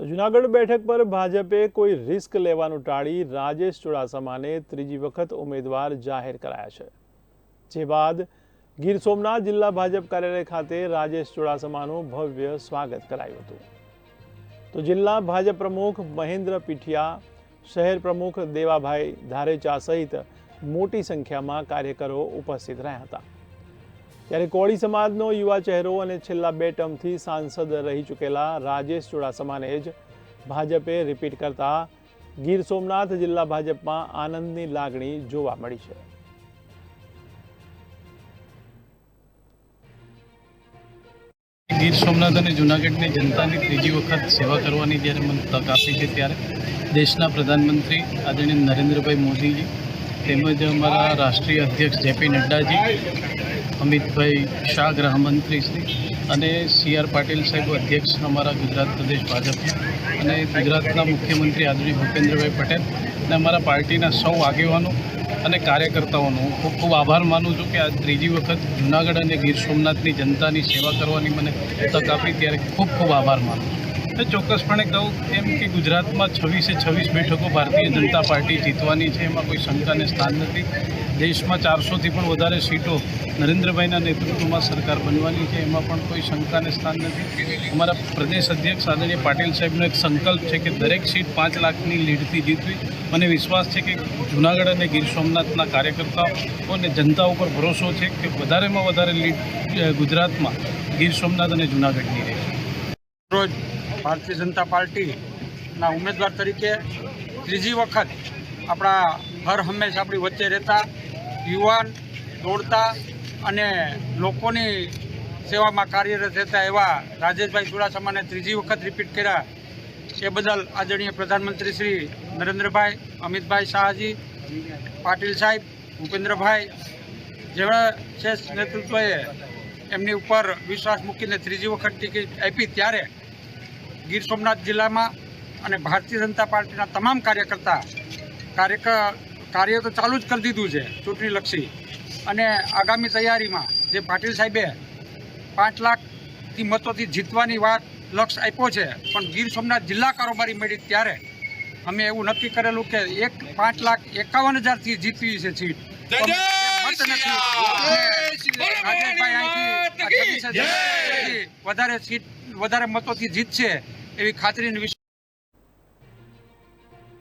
તો જુનાગઢ બેઠક પર ભાજપે કોઈ રિસ્ક લેવાનું ટાળી રાજેશ ચુડાસમાને ત્રીજી વખત ઉમેદવાર જાહેર કરાયા છે. જે બાદ ગીર સોમનાથ જિલ્લા ભાજપ કાર્યાલય ખાતે રાજેશ ચુડાસમાનું ભવ્ય સ્વાગત કરાયું હતું. તો જિલ્લા ભાજપ પ્રમુખ મહેન્દ્ર પીઠિયા, શહેર પ્રમુખ દેવાભાઈ ધારેચા સહિત મોટી સંખ્યામાં કાર્યકરો ઉપસ્થિત રહ્યા હતા. ત્યારે કોળી સમાજનો યુવા ચહેરો અને છેલ્લા બે ટર્મથી સાંસદ રહી ચૂકેલા રાજેશ ચુડાસમાને જ ભાજપે રિપીટ કરતા ગીર સોમનાથ જિલ્લા ભાજપમાં આનંદની લાગણી જોવા મળી છે. ગીર સોમનાથ અને જૂનાગઢની જનતાની ત્રીજી વખત સેવા કરવાની જ્યારે મને તક આપી છે ત્યારે દેશના પ્રધાનમંત્રી આદરણીય નરેન્દ્રભાઈ મોદીજી તેમજ અમારા રાષ્ટ્રીય અધ્યક્ષ જેપી નડ્ડાજી અમિતભાઈ શાહ ગૃહમંત્રી શ્રી અને સી આર પાટીલ સાહેબ અધ્યક્ષ અમારા ગુજરાત પ્રદેશ ભાજપના અને ગુજરાતના મુખ્યમંત્રી આદરણીય ભૂપેન્દ્રભાઈ પટેલ અને અમારા પાર્ટીના સૌ આગેવાનો અને કાર્યકર્તાઓનો ખૂબ ખૂબ આભાર માનું છું કે આ ત્રીજી વખત જૂનાગઢ અને ગીર સોમનાથની જનતાની સેવા કરવાની મને તક આપી ત્યારે ખૂબ ખૂબ આભાર માનું છું. ચોક્કસપણે કહું એમ કે ગુજરાતમાં છવ્વીસે છવ્વીસ બેઠકો ભારતીય જનતા પાર્ટી જીતવાની છે, એમાં કોઈ શંકાને સ્થાન નથી. દેશમાં ચારસોથી પણ વધારે સીટો નરેન્દ્રભાઈના નેતૃત્વમાં સરકાર બનવાની છે, એમાં પણ કોઈ શંકાને સ્થાન નથી. અમારા પ્રદેશ અધ્યક્ષ આદરણીય પાટીલ સાહેબનો એક સંકલ્પ છે કે દરેક સીટ પાંચ લાખની લીડથી જીતવી. મને વિશ્વાસ છે કે જૂનાગઢ અને ગીર સોમનાથના કાર્યકર્તાઓ અને જનતા ઉપર ભરોસો છે કે વધારેમાં વધારે લીડ ગુજરાતમાં ગીર સોમનાથ અને જૂનાગઢની રહેશે. રોજ ભારતીય જનતા પાર્ટીના ઉમેદવાર તરીકે ત્રીજી વખત આપણા હર હંમેશ આપણી વચ્ચે રહેતા, યુવાન, દોડતા અને લોકોની સેવામાં કાર્યરત રહેતા એવા રાજેશભાઈ ચુડાસમાને ત્રીજી વખત રિપીટ કર્યા. એ બદલ આદરણીય પ્રધાનમંત્રી શ્રી નરેન્દ્રભાઈ, અમિતભાઈ શાહજી, પાટીલ સાહેબ, ભૂપેન્દ્રભાઈ જેવા શ્રેષ્ઠ નેતૃત્વએ એમની ઉપર વિશ્વાસ મૂકીને ત્રીજી વખત ટિકિટ આપી ત્યારે ગીર સોમનાથ જિલ્લામાં અને ભારતીય જનતા પાર્ટીના તમામ કાર્યકર્તા કાર્ય કાર્ય તો ચાલુ જ કરી દીધું છે ચૂંટણીલક્ષી. અને આગામી તૈયારીમાં જે પાટીલ સાહેબે પાંચ લાખથી મતોથી જીતવાની વાત લક્ષ્ય આપ્યો છે પણ ગીર સોમનાથ જિલ્લા કારોબારી મળી ત્યારે અમે એવું નક્કી કરેલું કે એક પાંચ લાખ એકાવન હજારથી જીતવી છે સીટ. વધારે સીટ વધારે મતોથી જીતશે. એવી ખાતરીની